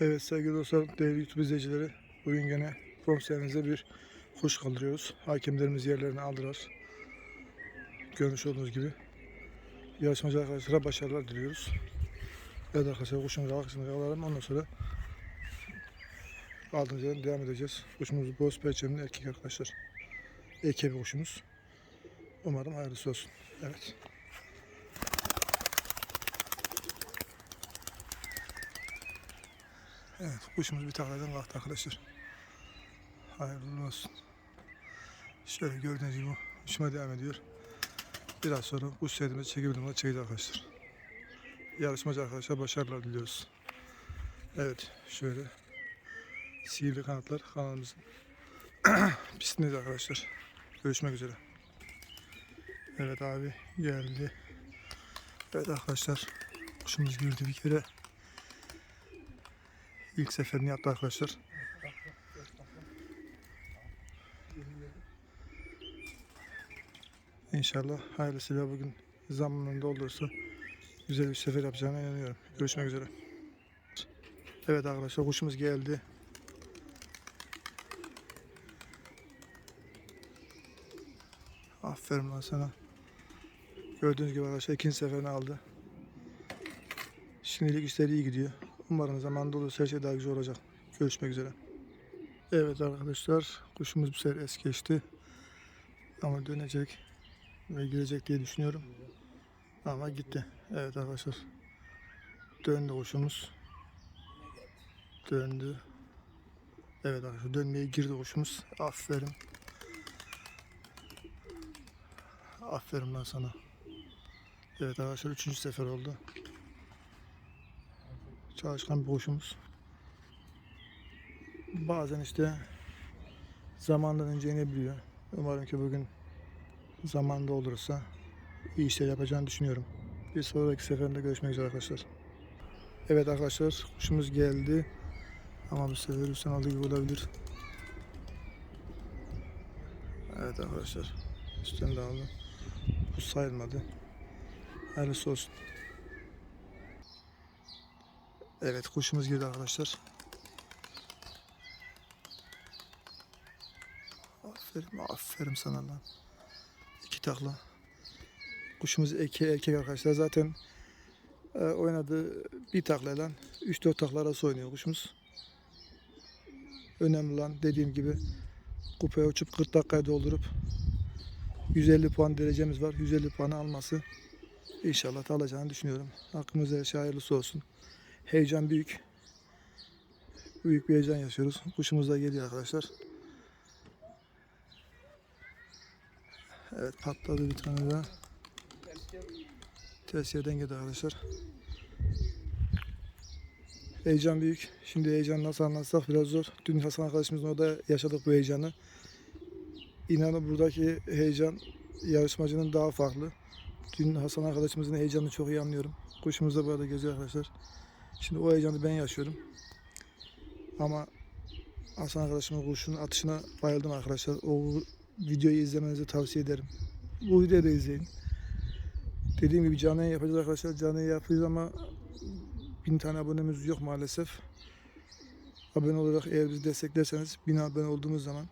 Evet sevgili dostlar, değerli YouTube izleyicileri. Bugün gene komiserimize bir kuş kaldırıyoruz. Hakemlerimiz yerlerini aldılar. Görmüş olduğunuz gibi. Yarışmacı arkadaşlara başarılar diliyoruz. Evet arkadaşlar kuşumuzu arkasını alalım. Ondan sonra aldığımız yerden devam edeceğiz. Kuşumuz boz perçemli erkek arkadaşlar. Eke bir kuşumuz. Umarım hayırlısı olsun. Evet. Evet, kuşumuz bir takladan kalktı arkadaşlar. Hayırlı olsun. Şöyle gördüğünüz gibi uçma devam ediyor. Biraz sonra kuş setimizi çekebildiğim kadar çekeceğiz arkadaşlar. Yarışmacı arkadaşlar başarılar diliyoruz. Evet, şöyle sihirli kanatlar kanalımızın pistindeyiz arkadaşlar. Görüşmek üzere. Evet abi geldi. Evet arkadaşlar kuşumuz girdi bir kere. İlk seferini yaptı arkadaşlar. İnşallah hayırlısıyla bugün zamanında olursa güzel bir sefer yapacağına inanıyorum. Görüşmek üzere. Evet arkadaşlar kuşumuz geldi. Aferin lan sana. Gördüğünüz gibi arkadaşlar ikinci seferini aldı. Şimdilik işleri iyi gidiyor. Umarım zamanında olursa her şey daha güzel olacak. Görüşmek üzere. Evet arkadaşlar kuşumuz bu sefer es geçti. Ama dönecek ve girecek diye düşünüyorum. Ama gitti. Evet arkadaşlar. Döndü kuşumuz. Döndü. Evet arkadaşlar dönmeye girdi kuşumuz. Aferin. Aferin lan sana. Evet arkadaşlar üçüncü sefer oldu. Çalışkan bir kuşumuz. Bazen işte zamandan önce inebiliyor. Umarım ki bugün zamanda olursa iyi işler yapacağını düşünüyorum. Bir sonraki seferinde görüşmek üzere arkadaşlar. Evet arkadaşlar kuşumuz geldi. Ama bu sefer üstten aldığı gibi olabilir. Evet arkadaşlar. Üstten de aldı. Bu sayılmadı. Hayırlısı olsun. Evet kuşumuz girdi arkadaşlar. Aferin, aferin sana lan. İki takla. Kuşumuz eke erkek arkadaşlar. Zaten e, oynadığı bir taklayla 3-4 takla arası oynuyor kuşumuz. Önemli olan dediğim gibi kupaya uçup 40 dakikayı doldurup 150 puan derecemiz var. 150 puanı alması inşallah alacağını düşünüyorum. Hakkımızda şey hayırlısı olsun. Heyecan büyük. Büyük bir heyecan yaşıyoruz. Kuşumuz da geliyor arkadaşlar. Evet patladı bir tane daha. Ters yerden geldi arkadaşlar. Heyecan büyük. Şimdi heyecan nasıl anlatsak biraz zor. Dün Hasan arkadaşımızla orada yaşadık bu heyecanı. İnanın buradaki heyecan yarışmacının daha farklı. Dün Hasan arkadaşımızın heyecanını çok iyi anlıyorum. Kuşumuz da burada geziyor arkadaşlar. Şimdi o heyecanı ben yaşıyorum. Ama Hasan arkadaşımın kuşun atışına bayıldım arkadaşlar. O videoyu izlemenizi tavsiye ederim. Bu videoyu da izleyin. Dediğim gibi canlı yapacağız arkadaşlar. Canlı yapıyoruz ama bin tane abonemiz yok maalesef. Abone olarak eğer bizi desteklerseniz bin abone olduğumuz zaman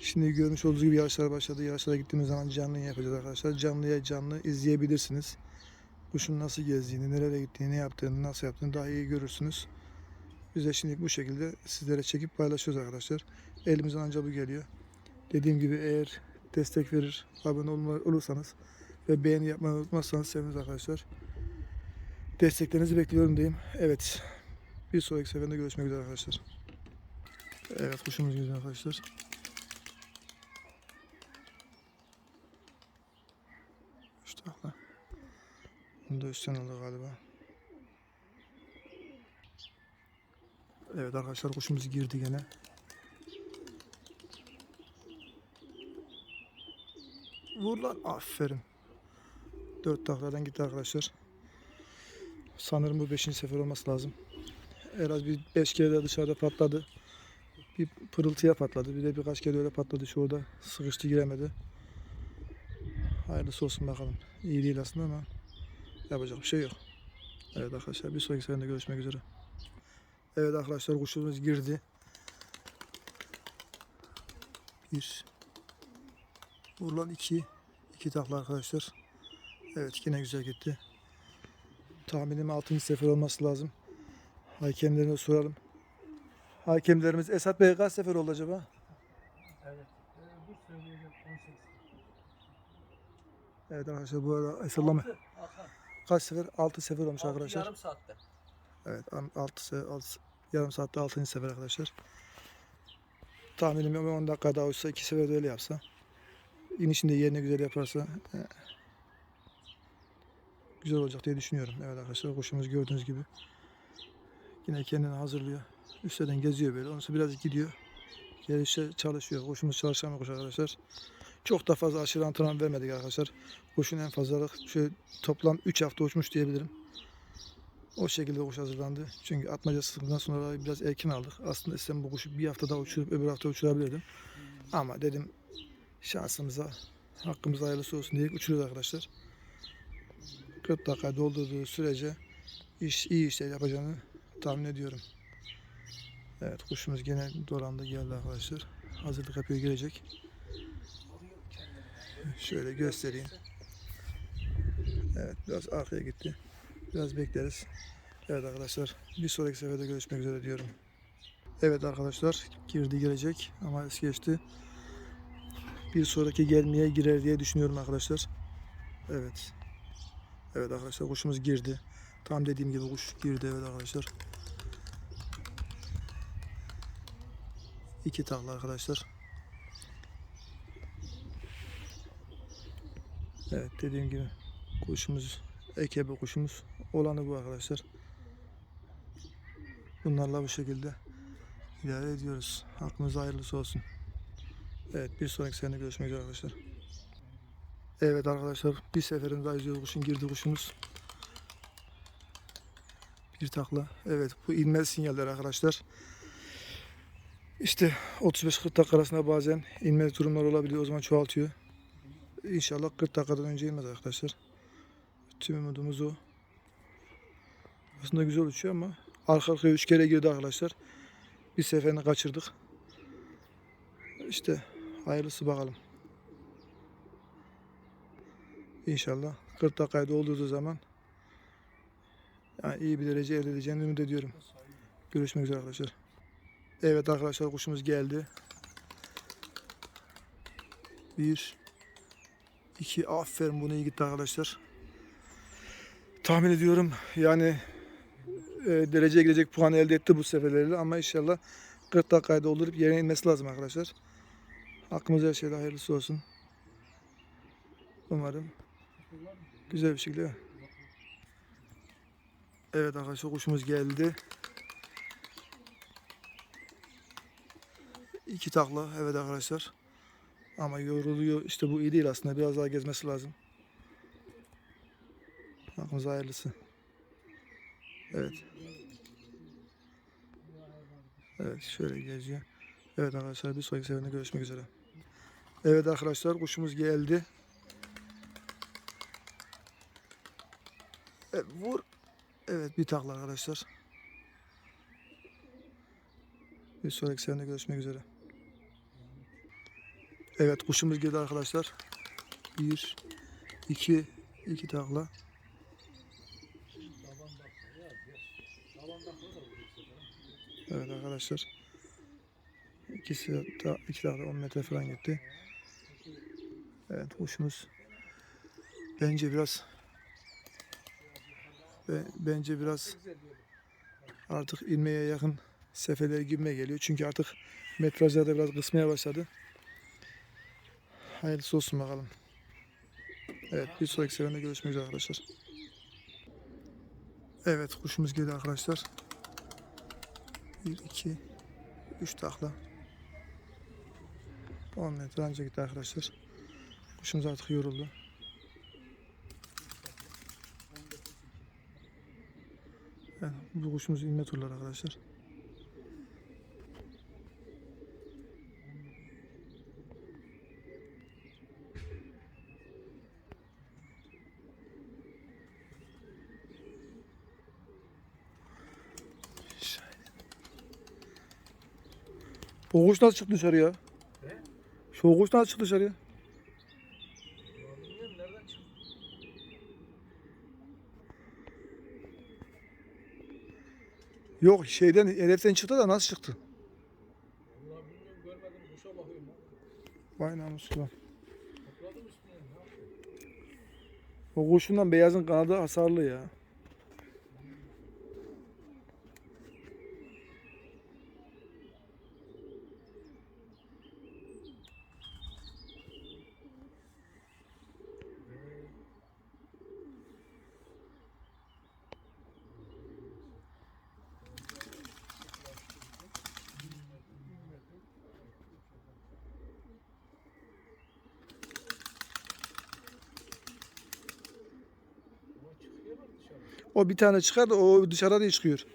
Şimdi görmüş olduğunuz gibi yarışlar başladı. Yarışlara gittiğimiz zaman canlı yapacağız arkadaşlar. Canlıya canlı izleyebilirsiniz. Kuşun nasıl gezdiğini, nereye gittiğini, ne yaptığını, nasıl yaptığını daha iyi görürsünüz. Biz de şimdi bu şekilde sizlere çekip paylaşıyoruz arkadaşlar. Elimizden ancak bu geliyor. Dediğim gibi eğer destek verir, abone olursanız ve beğeni yapmayı unutmazsanız seviniriz arkadaşlar. Desteklerinizi bekliyorum diyeyim. Evet. Bir sonraki seferinde görüşmek üzere arkadaşlar. Evet kuşumuz güzel arkadaşlar. İşte. Bunu da üstten aldı galiba. Evet arkadaşlar kuşumuz girdi gene. Vur lan. Aferin. Dört takladan gitti arkadaşlar. Sanırım bu beşinci sefer olması lazım. En az bir beş kere de dışarıda patladı. Bir pırıltıya patladı. Bir de birkaç kere öyle patladı şurada. Sıkıştı giremedi. Hayırlısı olsun bakalım. İyi değil aslında ama yapacak bir şey yok. Evet arkadaşlar bir sonraki seferinde görüşmek üzere. Evet arkadaşlar kuşumuz girdi. Bir. Vurulan iki. iki takla arkadaşlar. Evet yine güzel gitti. Tahminim 6. sefer olması lazım. Hakemlerine soralım. Hakemlerimiz Esat Bey kaç sefer oldu acaba? Evet. Ee, bu söyleyecek 18. Evet arkadaşlar bu arada Esallama. Kaç sefer? 6 sefer olmuş Altı arkadaşlar. Yarım saatte. Evet 6 sefer, altı- yarım saatte 6. sefer arkadaşlar. Tahminim 10 dakika daha uçsa 2 sefer de öyle yapsa. İnişinde yerini güzel yaparsa e, güzel olacak diye düşünüyorum. Evet arkadaşlar kuşumuz gördüğünüz gibi. Yine kendini hazırlıyor. Üstten geziyor böyle. Ondan sonra biraz gidiyor. Gelişe çalışıyor. Kuşumuz çalışan bir kuş arkadaşlar. Çok da fazla aşırı antrenman vermedik arkadaşlar. Kuşun en fazla şöyle toplam 3 hafta uçmuş diyebilirim. O şekilde kuş hazırlandı. Çünkü atmaca sıkıntıdan sonra biraz erken aldık. Aslında istem bu kuşu bir hafta daha uçurup öbür hafta uçurabilirdim. Ama dedim şansımıza hakkımıza hayırlısı olsun diye uçuruyoruz arkadaşlar. 40 dakika doldurduğu sürece iş iyi işler yapacağını tahmin ediyorum. Evet kuşumuz gene dolandı geldi arkadaşlar. Hazırlık yapıyor gelecek. Şöyle göstereyim. Evet biraz arkaya gitti. Biraz bekleriz. Evet arkadaşlar bir sonraki seferde görüşmek üzere diyorum. Evet arkadaşlar girdi gelecek ama es geçti. Bir sonraki gelmeye girer diye düşünüyorum arkadaşlar. Evet. Evet arkadaşlar kuşumuz girdi. Tam dediğim gibi kuş girdi evet arkadaşlar. İki takla arkadaşlar. Evet dediğim gibi kuşumuz ekebe kuşumuz olanı bu arkadaşlar. Bunlarla bu şekilde idare ediyoruz. Hakkınız hayırlısı olsun. Evet bir sonraki sene görüşmek üzere arkadaşlar. Evet arkadaşlar bir seferinde daha izliyoruz kuşun girdi kuşumuz. Bir takla. Evet bu inmez sinyaller arkadaşlar. İşte 35-40 dakika arasında bazen inmez durumlar olabiliyor. O zaman çoğaltıyor. İnşallah 40 dakikadan önce inmez arkadaşlar. Tüm umudumuz o. Aslında güzel uçuyor ama arka arkaya 3 kere girdi arkadaşlar. Bir seferini kaçırdık. İşte hayırlısı bakalım. İnşallah 40 dakikayı doldurduğu zaman yani iyi bir derece elde edeceğini ümit ediyorum. Görüşmek üzere arkadaşlar. Evet arkadaşlar kuşumuz geldi. Bir, iki, aferin bunu iyi gitti arkadaşlar. Tahmin ediyorum yani e, dereceye girecek puan elde etti bu seferlerle ama inşallah 40 dakikayı doldurup yerine inmesi lazım arkadaşlar. Hakkımızda her şeyde hayırlısı olsun. Umarım güzel bir şekilde. Evet arkadaşlar kuşumuz geldi. İki takla evet arkadaşlar. Ama yoruluyor. İşte bu iyi değil aslında. Biraz daha gezmesi lazım. Hakkımıza hayırlısı. Evet. Evet şöyle geziyor. Evet arkadaşlar bir sonraki seferinde görüşmek üzere. Evet arkadaşlar kuşumuz geldi. Evet, vur. Evet bir takla arkadaşlar. Bir sonraki seferinde görüşmek üzere. Evet kuşumuz girdi arkadaşlar. Bir, iki, iki takla. Evet arkadaşlar. İkisi de iki takla 10 metre falan gitti. Evet kuşumuz bence biraz be- bence biraz artık inmeye yakın seferlere girmeye geliyor. Çünkü artık metrajlar da biraz kısmaya başladı. Hayırlısı olsun bakalım. Evet bir sonraki seferinde görüşmek üzere arkadaşlar. Evet kuşumuz geldi arkadaşlar. 1, 2, 3 takla. 10 metre önce gitti arkadaşlar. Kuşumuz artık yoruldu. Evet, bu kuşumuz inme turları arkadaşlar. Kuş nasıl çıktı dışarıya? He? Şu kuş nasıl çıktı dışarıya? Ulan bilmiyorum nereden çıktı. Yok şeyden hedeften çıktı da nasıl çıktı? Vallahi bilmiyorum görmedim kuşa bakıyorum. Vay namuslar. O kuşundan beyazın kanadı hasarlı ya. O bir tane çıkar da o dışarıda değil çıkıyor.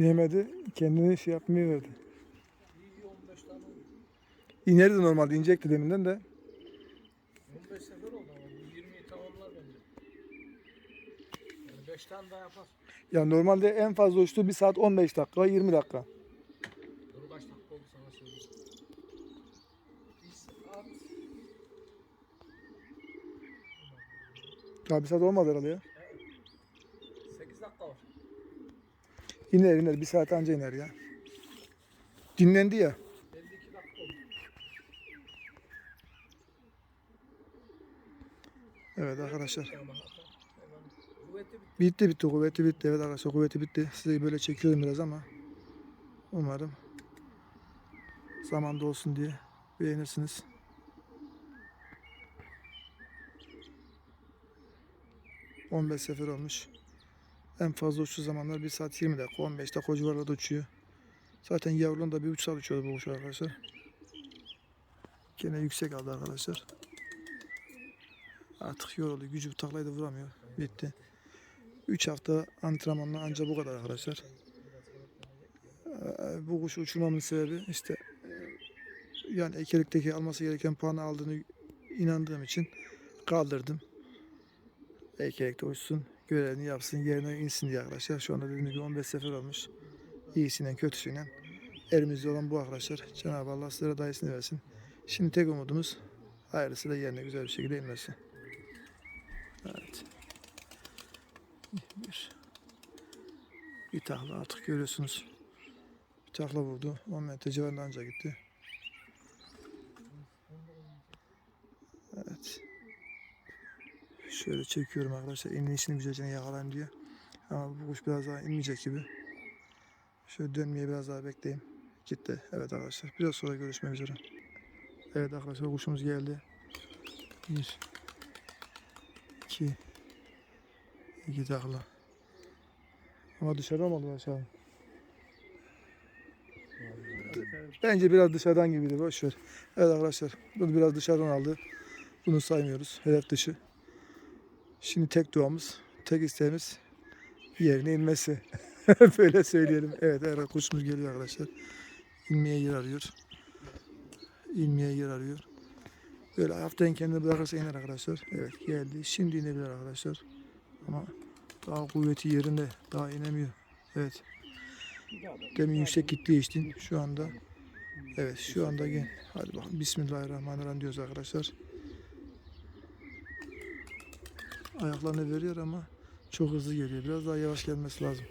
İnemedi. Kendini şey yapmaya verdi. İyi iyi 15 tane oldu. İnerdi normalde inecekti deminden de. 15 sefer oldu ama bu 20'yi tamamlar bence. Yani 5 tane daha yapar. Ya normalde en fazla uçtuğu 1 saat 15 dakika 20 dakika. Dur kaç dakika oldu sana söyleyeyim. 1 saat. Daha 1 saat olmadı herhalde ya. 8 dakika var. İner iner 1 saat anca iner ya. Dinlendi ya. 52 dakika oldu. Evet arkadaşlar. Bitti. Bitti kuvveti bitti. Evet arkadaşlar kuvveti bitti. Size böyle çekiyorum biraz ama umarım zamanda olsun diye beğenirsiniz. ...15 sefer olmuş. En fazla uçtuğu zamanlar 1 saat 20 dakika, 15 dakika o uçuyor. Zaten yavruluğun da bir uç saat uçuyordu bu kuş arkadaşlar. Gene yüksek aldı arkadaşlar. Artık yoruldu. Gücü taklayı da vuramıyor. Bitti. 3 hafta antrenmanla ancak bu kadar arkadaşlar. Ee, Bu kuşu uçurmamın sebebi işte e, yani ekelikteki alması gereken puanı aldığını inandığım için kaldırdım. Ekelikte uçsun, görevini yapsın, yerine insin diye arkadaşlar. Şu anda dediğim gibi 15 sefer olmuş. İyisiyle kötüsüyle. Elimizde olan bu arkadaşlar. Cenab-ı Allah sizlere dayısını versin. Şimdi tek umudumuz hayırlısı da yerine güzel bir şekilde inmesi. Evet. Bir. Bir takla artık görüyorsunuz. Bir takla vurdu. 10 metre civarında anca gitti. Evet. Şöyle çekiyorum arkadaşlar. İnişini güzelce yakalayayım diye. Ama bu kuş biraz daha inmeyecek gibi. Şöyle dönmeye biraz daha bekleyeyim. Gitti. Evet arkadaşlar. Biraz sonra görüşmek üzere. Evet arkadaşlar kuşumuz geldi. Bir. iki, iki takla. Ama dışarı olmadı aşağı. Bence biraz dışarıdan gibiydi. Boş ver. Evet arkadaşlar. Bunu biraz dışarıdan aldı. Bunu saymıyoruz. Hedef dışı. Şimdi tek duamız, tek isteğimiz yerine inmesi. Böyle söyleyelim. Evet, evet kuşumuz geliyor arkadaşlar. İnmeye yer arıyor. İnmeye yer arıyor. Böyle hafiften kendini bırakırsa iner arkadaşlar. Evet geldi. Şimdi inebilir arkadaşlar. Ama daha kuvveti yerinde. Daha inemiyor. Evet. Demin yüksek gittiği için şu anda evet şu anda gel. Hadi bakalım. Bismillahirrahmanirrahim diyoruz arkadaşlar. ayaklarını veriyor ama çok hızlı geliyor. Biraz daha yavaş gelmesi lazım.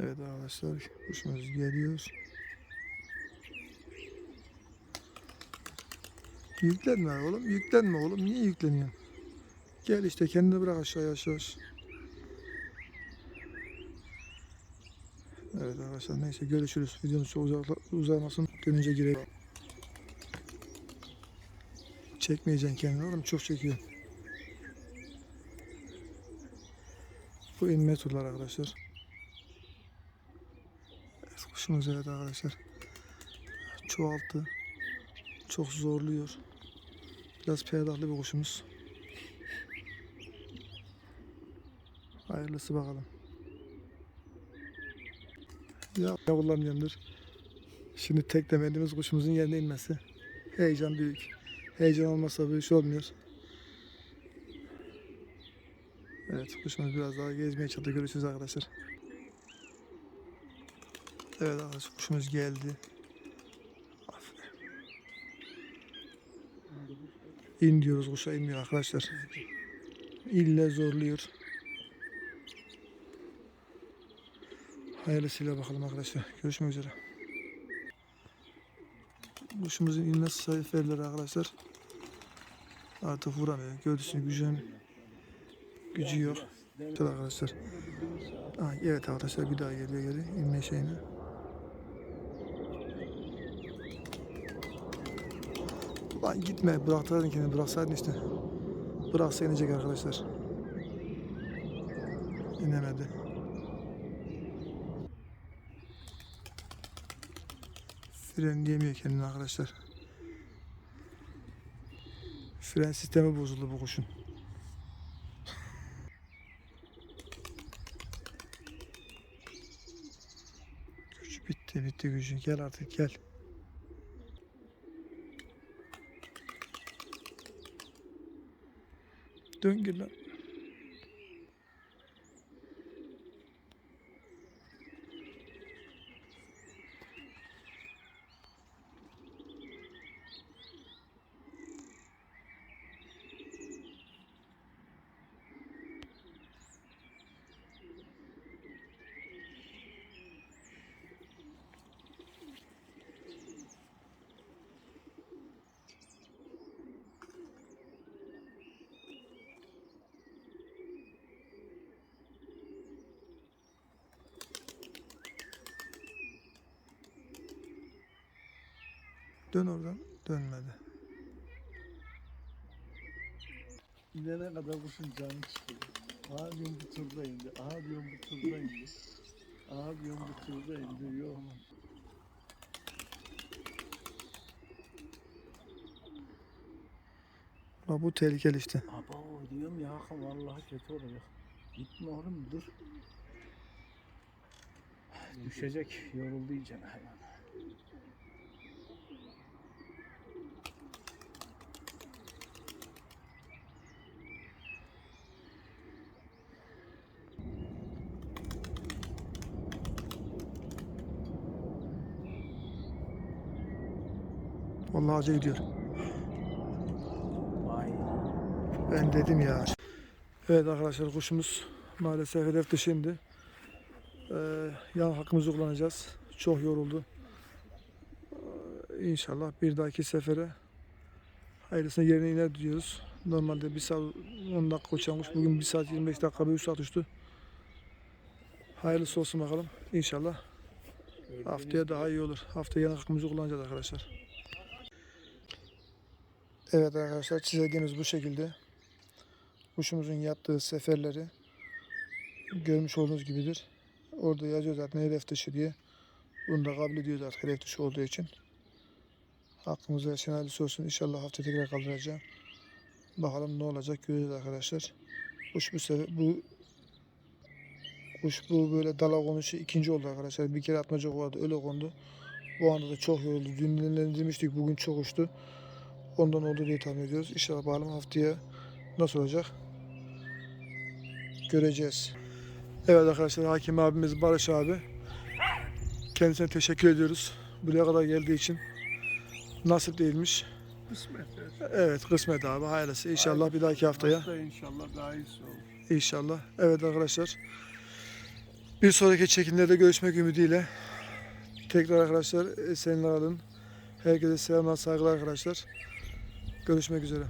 Evet arkadaşlar kuşumuz geliyor. Yüklenme oğlum, yüklenme oğlum. Niye yükleniyorsun? Gel işte kendini bırak aşağı yavaş yavaş. Arkadaşlar neyse görüşürüz. Videomuz çok uzamasın. Dönünce girelim. Çekmeyeceksin kendini oğlum çok çekiyor. Bu inme turlar arkadaşlar. Evet, kuşumuz evet arkadaşlar. Çoğalttı. Çok zorluyor. Biraz pedahlı bir kuşumuz. Hayırlısı bakalım. Ya ne kullanmıyorumdur. Şimdi tek temelimiz kuşumuzun yerine inmesi. Heyecan büyük. Heyecan olmazsa bu iş olmuyor. Evet kuşumuz biraz daha gezmeye çalıştı. Görüşürüz arkadaşlar. Evet arkadaşlar kuşumuz geldi. İn diyoruz kuşa inmiyor arkadaşlar. İlle zorluyor. Hayırlısıyla bakalım arkadaşlar. Görüşmek üzere. Kuşumuzun inme sayfeleri arkadaşlar. Artık vuramıyor. Gördüğünüz gücün gücü yok. Evet arkadaşlar. Aa, evet arkadaşlar bir daha geliyor geri inme şeyine. Lan gitme bıraktıraydın kendini bıraksaydın işte. Bıraksa inecek arkadaşlar. İnemedi. Frenleyemiyor kendini arkadaşlar. Fren sistemi bozuldu bu kuşun. Gücü bitti bitti gücü. Gel artık gel. Dön gir lan. Dön oradan. Dönmedi. İnene kadar kuşun canı çıkıyor. Aha diyorum bu turda indi. Aha diyorum bu turda indi. Aha diyorum bu turda indi. Yok. Bak bu tehlikeli işte. Aba o diyorum ya Hakan vallahi kötü olacak. Gitme oğlum dur. Düşecek. Yoruldu iyice hayvan. Vallahi acı gidiyor. Vay. Ben dedim ya. Evet arkadaşlar kuşumuz maalesef hedef dışıydı. Ee, yan hakkımızı kullanacağız. Çok yoruldu. Ee, İnşallah bir dahaki sefere hayırlısına yerine iner diyoruz. Normalde bir saat 10 dakika uçan kuş bugün 1 saat 25 dakika bir 3 saat uçtu. Hayırlısı olsun bakalım. İnşallah haftaya daha iyi olur. Haftaya yan hakkımızı kullanacağız arkadaşlar. Evet arkadaşlar çizelgemiz bu şekilde. Kuşumuzun yaptığı seferleri görmüş olduğunuz gibidir. Orada yazıyor zaten hedef dışı diye. Bunu da kabul ediyoruz artık hedef dışı olduğu için. Hakkımızda yaşayan hayırlısı olsun. İnşallah hafta tekrar kaldıracağım. Bakalım ne olacak göreceğiz arkadaşlar. Kuş bu sefer bu kuş bu böyle dala konuşu ikinci oldu arkadaşlar. Bir kere atmaca vardı öyle kondu. Bu anda da çok yoruldu. Dün dinlendirmiştik bugün çok uçtu. Ondan oldu diye tahmin ediyoruz. İnşallah bakalım haftaya nasıl olacak göreceğiz. Evet arkadaşlar hakim abimiz Barış abi. Kendisine teşekkür ediyoruz. Buraya kadar geldiği için. Nasip değilmiş. Kısmet. Evet kısmet abi hayırlısı. İnşallah bir dahaki haftaya. Hafta inşallah daha iyisi olur. İnşallah. Evet arkadaşlar. Bir sonraki çekimlerde görüşmek ümidiyle. Tekrar arkadaşlar esenler alın. Herkese selamlar, saygılar arkadaşlar. Görüşmek üzere.